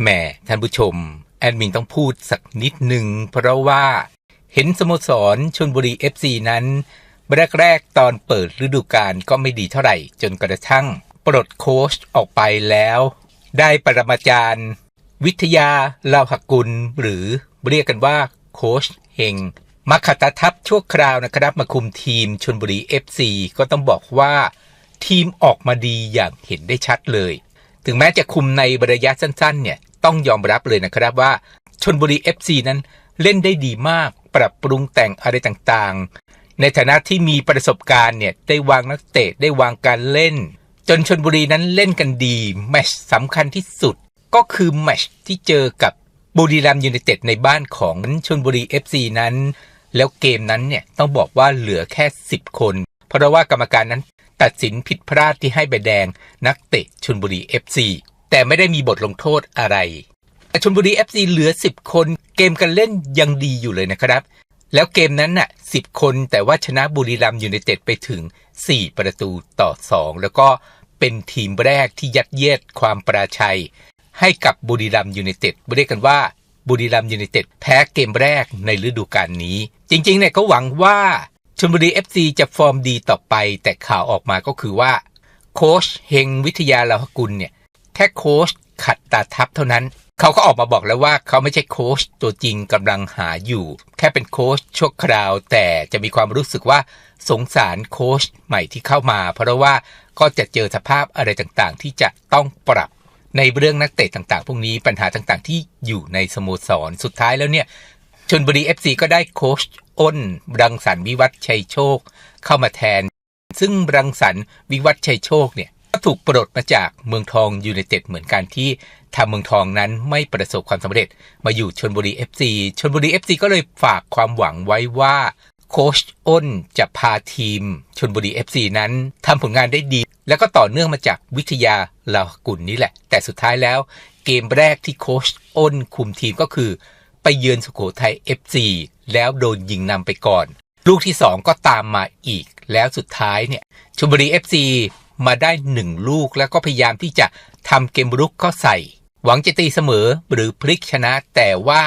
แหมท่านผู้ชม แอดมินต้องพูดสักนิดหนึ่งเพราะว่าเห็นสโมสรชนบุรี FC นั้นแรกๆตอนเปิดฤดูกาลก็ไม่ดีเท่าไหร่ จนกระทั่งปลดโค้ชออกไปแล้ว ได้ปรมาจารย์ วิทยาลาวหกุล หรือเรียกกันว่าโค้ชเฮงมาขัดตทับชั่วคราวนะครับ มาคุมทีมชนบุรี FC ก็ต้องบอกว่า ทีมออกมาดีอย่างเห็นได้ชัดเลย ถึงแม้จะคุมในระยะสั้นๆเนี่ย ต้องยอมรับเลยนะครับว่าชนบุรี FC นั้นเล่นได้ดีมาก ปรับปรุงแต่งอะไรต่างๆ ในฐานะที่มีประสบการณ์เนี่ยได้วางนักเตะได้วางการเล่น จนชนบุรีนั้นเล่นกันดีแมชสำคัญที่สุดก็คือแมชที่เจอกับบุรีรัมย์ยูไนเต็ดในบ้านของชนบุรี FC นั้น แล้วเกมนั้นเนี่ยต้องบอกว่าเหลือแค่ 10 คน เพราะว่ากรรมการนั้นตัดสินผิดพลาดที่ให้ใบแดงนักเตะชนบุรี FC แต่ไม่ได้มีบทลงโทษอะไรชนบุรี FC เหลือ 10 คนเกมกันเล่นยังดีอยู่เลยนะครับ แล้วเกมนั้นน่ะ 10 คนแต่ว่าชนะบุรีรัมย์ยูไนเต็ดไปถึง 4 ประตูต่อ 2 แล้วก็เป็นทีมแรกที่ยัดเยียดความปราชัย ให้กับบุรีรัมย์ยูไนเต็ดเรียกกันว่าบุรีรัมย์ยูไนเต็ดแพ้เกมแรกในฤดูกาลนี้ จริงๆเนี่ยก็หวังว่าชลบุรี FC จะฟอร์มดีต่อไป แต่ข่าวออกมาก็คือว่า โค้ชเฮงวิทยาลาหกุลเนี่ย แค่โค้ชขัดตาทับเท่านั้น เขาก็ออกมาบอกแล้วว่าเขาไม่ใช่โค้ชตัวจริงกำลังหาอยู่ แค่เป็นโค้ชชั่วคราว แต่จะมีความรู้สึกว่าสงสารโค้ชใหม่ที่เข้ามา เพราะว่าก็จะเจอสภาพอะไรต่างๆ ที่จะต้องปรับในเรื่องนักเตะต่างๆ พวกนี้ปัญหาต่างๆ ที่อยู่ในสโมสรสุดท้ายแล้วเนี่ยชนบุรี FC ก็ได้โค้ชอ้น รังสรรวิวัฒชัยโชค เข้ามาแทน ซึ่งรังสรรวิวัฒชัยโชคเนี่ย ถูกปลดมาจากเมืองทองยูไนเต็ดเหมือนกันที่ทำเมืองทองนั้นไม่ประสบความสำเร็จ มาอยู่ชนบุรี FC ชนบุรี FC ก็เลยฝากความหวังไว้ว่าโคชอ้นจะพาทีมชนบุรี FC นั้นทำผลงานได้ดี แล้วก็ต่อเนื่องมาจากวิทยาลาหกุลนี่แหละ แต่สุดท้ายแล้ว เกมแรกที่โคชอ้นคุมทีมก็คือ ไปเยือนสุโขทัย FC แล้วโดนยิงนำไปก่อน ลูกที่ 2 ก็ตามมาอีก แล้วสุดท้ายเนี่ยชลบุรี FC มาได้1ลูกแล้วก็พยายามที่จะทำเกมรุกเข้าใส่ หวังจะตีเสมอหรือพลิกชนะ แต่ว่า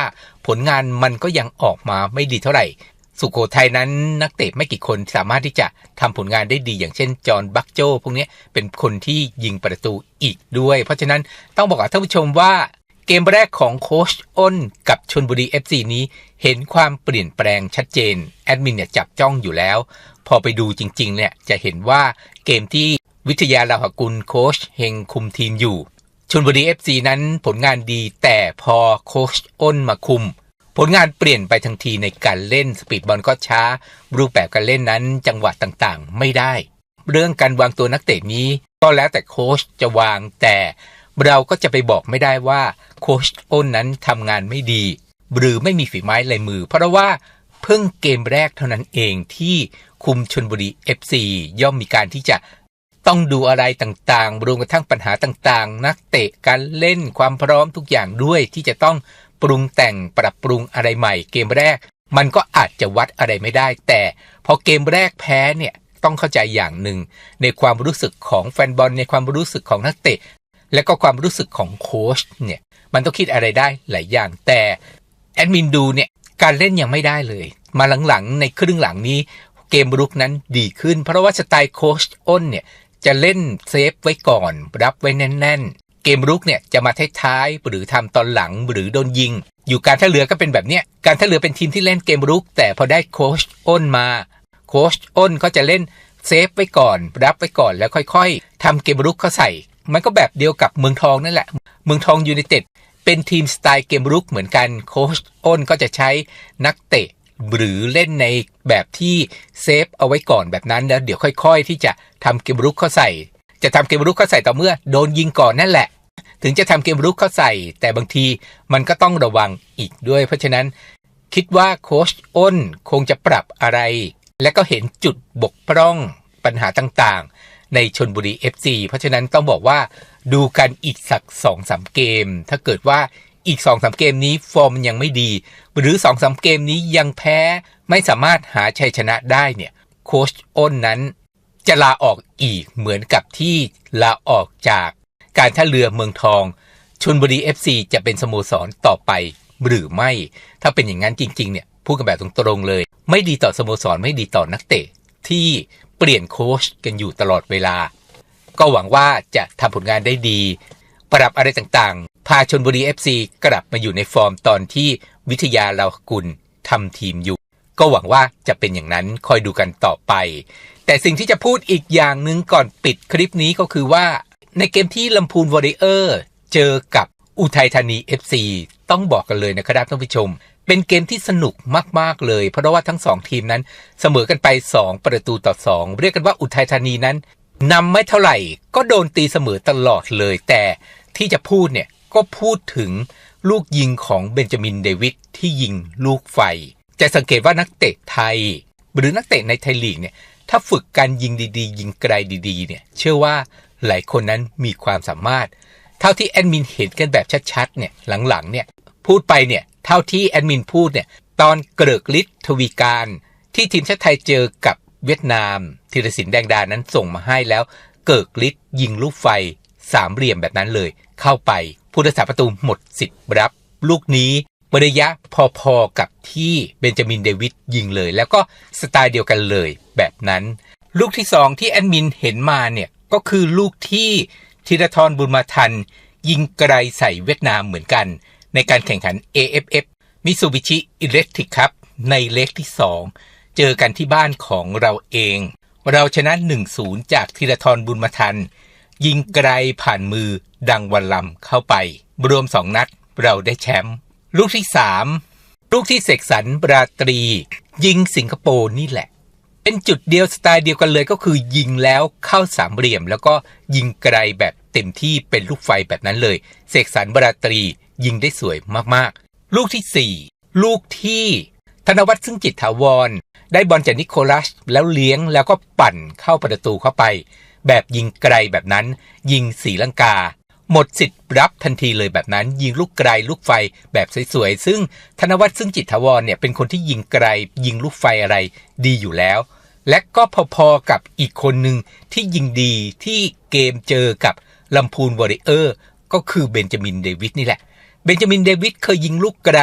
ผลงานมันก็ยังออกมาไม่ดีเท่าไหร่ สุโขทัยนั้นนักเตะไม่กี่คนสามารถที่จะทำผลงานได้ดีอย่างเช่น จอห์นบักโจพวกนี้เป็นคนที่ยิงประตูอีกด้วย เพราะฉะนั้นต้องบอกกับท่านผู้ชมว่าเกมแรกของโค้ชอ้นกับชนบุรี FC นี้เห็นความเปลี่ยนแปลงชัดเจน แอดมินเนี่ยจับจ้องอยู่แล้ว พอไปดูจริงๆเนี่ยจะเห็นว่าเกมที่ วิทยาลาหกุลโค้ชเฮงคุมทีมอยู่ชนบุรี FC นั้นผลงานดีแต่พอโค้ชอ้นมาคุม ผลงานเปลี่ยนไปทันทีในการเล่นสปีดบอลก็ช้า รูปแบบการเล่นนั้นจังหวะต่างๆ ไม่ได้ เรื่องการวางตัวนักเตะนี้ก็แล้วแต่โค้ชจะวางแต่เราก็จะไปบอกไม่ได้ว่าโค้ชอ้นนั้นทำงานไม่ดี หรือไม่มีฝีไม้ลายมือ เพราะว่าเพิ่งเกมแรกเท่านั้นเองที่คุมชนบุรี FC ย่อมมีการที่จะ ต้องดูอะไรต่างๆ รวมกระทั่งปัญหาต่างๆ นักเตะการเล่นความพร้อมทุกอย่างด้วยที่จะต้องปรุงแต่งปรับปรุงอะไรใหม่เกมแรก มันก็อาจจะวัดอะไรไม่ได้ แต่พอเกมแรกแพ้เนี่ยต้องเข้าใจอย่างหนึ่ง ในความรู้สึกของแฟนบอลในความรู้สึกของนักเตะ และก็ความรู้สึกของโค้ชเนี่ยมันต้องคิดอะไรได้หลายอย่างแต่แอดมินดูเนี่ยการเล่นยังไม่ได้เลย มาหลังๆ ในครึ่งหลังนี้เกมรุกนั้นดีขึ้น เพราะว่าสไตล์โค้ชอ้นเนี่ย จะเล่นเซฟไว้ก่อน รับไว้แน่น ๆ เกมรุกเนี่ยจะมาท้ายๆหรือทำตอนหลังหรือโดนยิง อยู่การท่าเรือก็เป็นแบบเนี้ยการท่าเรือเป็นทีมที่เล่นเกมรุก แต่พอได้โค้ชอ้นมา โค้ชอ้นก็จะเล่นเซฟไว้ก่อน รับไว้ก่อนแล้วค่อยๆทำเกมรุกเข้าใส่ มันก็แบบเดียวกับเมืองทองนั่นแหละ เมืองทองยูไนเต็ดเป็นทีมสไตล์เกมรุกเหมือนกันโค้ชอ้นก็จะใช้นักเตะ หรือเล่นในแบบที่เซฟเอาไว้ก่อนแบบนั้นแล้วเดี๋ยวค่อยๆ ที่จะทำเกมรุกเข้าใส่ จะทำเกมรุกเข้าใส่ต่อเมื่อโดนยิงก่อนนั่นแหละ ถึงจะทำเกมรุกเข้าใส่ แต่บางทีมันก็ต้องระวังอีกด้วย เพราะฉะนั้นคิดว่าโค้ชอ้นคงจะปรับอะไร และก็เห็นจุดบกพร่องปัญหาต่างๆ ในชนบุรี FC เพราะฉะนั้นต้องบอกว่าดูกันอีกสักสองสามเกม ถ้าเกิดว่า อีกสองสามเกมนี้ฟอร์มยังไม่ดี หรือสองสามเกมนี้ยังแพ้ไม่สามารถหาชัยชนะได้เนี่ยโค้ชอ้นนั้นจะลาออกอีกเหมือนกับที่ลาออกจากการท่าเรือเมืองทองชนบุรี FC จะเป็นสโมสรต่อไปหรือไม่ ถ้าเป็นอย่างนั้นจริง ๆ เนี่ยพูดกันแบบตรงๆเลย ไม่ดีต่อสโมสรไม่ดีต่อนักเตะ ที่เปลี่ยนโค้ชกันอยู่ตลอดเวลา ก็หวังว่าจะทำผลงานได้ดี ปรับอะไรต่างๆ พาชนบุรี FC กลับมาอยู่ในฟอร์มตอนที่วิทยาลาวกุลทำทีมอยู่ ก็หวังว่าจะเป็นอย่างนั้นคอยดูกันต่อไป แต่สิ่งที่จะพูดอีกอย่างหนึ่งก่อนปิดคลิปนี้ก็คือว่า ในเกมที่ลำพูนวอริเออร์เจอกับอุทัยธานี FC ต้องบอกกันเลยนะครับท่านผู้ชม เป็นเกมที่สนุกมาก ๆ เลย เพราะว่าทั้งสองทีมนั้นเสมอกันไป 2 ประตูต่อ 2 เรียกกันว่าอุทัยธานีนั้นนำไม่เท่าไหร่ก็โดนตีเสมอตลอดเลย แต่ ที่จะพูดเนี่ยก็พูดถึงลูกยิงของเบนจามินเดวิดที่ยิงลูกไฟ จะสังเกตว่านักเตะไทย หรือนักเตะในไทยลีกเนี่ยถ้าฝึกการยิงดีๆ ยิงไกลดีๆเนี่ยเชื่อว่าหลายคนนั้นมีความสามารถ เท่าที่แอดมินเห็นกันแบบชัดๆเนี่ยหลังๆเนี่ยพูดไปเนี่ยเท่าที่แอดมินพูดเนี่ยตอนเกริกฤทธิ์ทวีการที่ทีมชาติไทยเจอกับเวียดนามธีรศิลป์แดงดานั้นส่งมาให้แล้ว เกิกฤทธิ์ยิงลูกไฟ สามเหลี่ยมแบบนั้นเลย เข้าไปผู้รักษาประตูหมดสิทธิ์รับ ลูกนี้ระยะพอๆกับที่เบนจามินเดวิดยิงเลย แล้วก็สไตล์เดียวกันเลยแบบนั้น ลูกที่สองที่แอดมินเห็นมาเนี่ยก็คือลูกที่ธีรทรบุญมาทัน ยิงไกลใส่เวียดนามเหมือนกัน ในการแข่งขัน AFF มิซูบิชิอิเล็กทริกครับในเลกที่ 2 เจอกันที่บ้านของเราเอง เราชนะ 1-0 จากธีรทรบุญมาทัน ยิงไกลผ่านมือดังวันลำเข้าไป รวม2นัดเราได้แชมป์ลูกที่3ลูกที่เสกสรรบราตรี ยิงสิงคโปร์นี่แหละ เป็นจุดเดียวสไตล์เดียวกันเลยก็คือยิงแล้วเข้าสามเหลี่ยม แล้วก็ยิงไกลแบบเต็มที่เป็นลูกไฟแบบนั้นเลย เสกสรรบราตรียิงได้สวยมากๆ ลูกที่4ลูกที่ธนวัฒน์ซึ่งจิตถาวร ได้บอลจากนิโคลัสแล้วเลี้ยงแล้วก็ปั่นเข้าประตูเข้าไป แบบยิงไกลแบบนั้น ยิงสีลังกา หมดสิทธิ์รับทันทีเลยแบบนั้น ยิงลูกไกลลูกไฟแบบสวยๆ ซึ่งธนวัฒน์ซึ่งจิตถาวรเนี่ยเป็นคนที่ยิงไกล ยิงลูกไฟอะไรดีอยู่แล้ว และก็พอๆกับอีกคนหนึ่งที่ยิงดีที่เกมเจอกับลำพูนวอริเออร์ก็คือเบนจามินเดวิดนี่แหละ เบนจามินเดวิดเคยยิงลูกไกล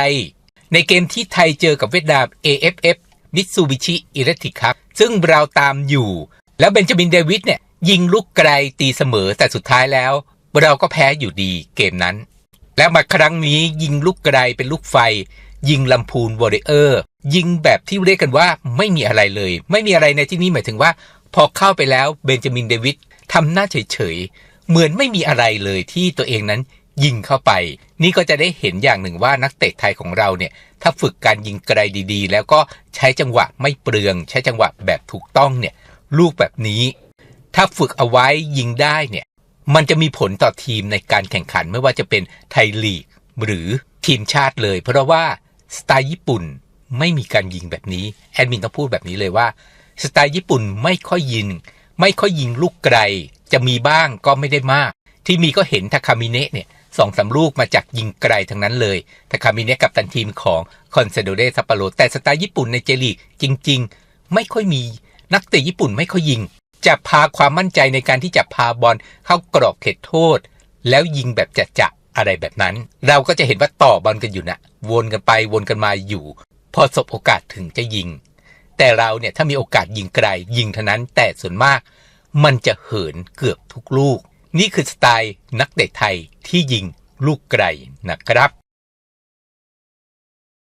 ในเกมที่ไทยเจอกับเวียดนาม AFF มิตซูบิชิอิเล็กทริกครับ ซึ่งเราตามอยู่ แล้วเบนจามินเดวิดเนี่ย ยิงลูกไกลตีเสมอแต่สุดท้ายแล้ว เราก็แพ้อยู่ดีเกมนั้น แล้วมาครั้งนี้ยิงลูกไกลเป็นลูกไฟ ยิงลำพูนวอริเออร์ ยิงแบบที่เรียกกันว่าไม่มีอะไรเลย ไม่มีอะไรในที่นี้หมายถึงว่า พอเข้าไปแล้วเบนจามินเดวิดทำหน้าเฉยๆ เหมือนไม่มีอะไรเลยที่ตัวเองนั้นยิงเข้าไป นี่ก็จะได้เห็นอย่างหนึ่งว่านักเตะไทยของเราเนี่ย ถ้าฝึกการยิงไกลดีๆ แล้วก็ใช้จังหวะไม่เปลือง ใช้จังหวะแบบถูกต้องเนี่ย ลูกแบบนี้ ถ้าฝึกเอาไว้ยิงได้เนี่ย มันจะมีผลต่อทีมในการแข่งขันไม่ว่าจะเป็นไทยลีก หรือทีมชาติเลย เพราะว่าสไตล์ญี่ปุ่นไม่มีการยิงแบบนี้ แอดมินต้องพูดแบบนี้เลยว่าสไตล์ญี่ปุ่นไม่ค่อยยิง ไม่ค่อยยิงลูกไกล จะมีบ้างก็ไม่ได้มาก ที่มีก็เห็นทาคามิเนะเนี่ยสองสามลูกมาจากยิงไกลทั้งนั้นเลยทาคามิเนะกับตันทีมของคอนเซโดเรซัปโปโรแต่สไตล์ญี่ปุ่นในเจลีกจริง ๆ ไม่ค่อยมีนักเตะญี่ปุ่นไม่ค่อยยิง จะพาความมั่นใจในการที่จะพาบอลเข้ากรอบเขตโทษ แล้วยิงแบบจะจะอะไรแบบนั้น เราก็จะเห็นว่าต่อบอลกันอยู่นะวนกันไปวนกันมาอยู่ พอสบโอกาสถึงจะยิง แต่เราเนี่ยถ้ามีโอกาสยิงไกลยิงเท่านั้นแต่ส่วนมาก มันจะเหินเกือบทุกลูก นี่คือสไตล์นักเตะไทยที่ยิงลูกไกลนะครับ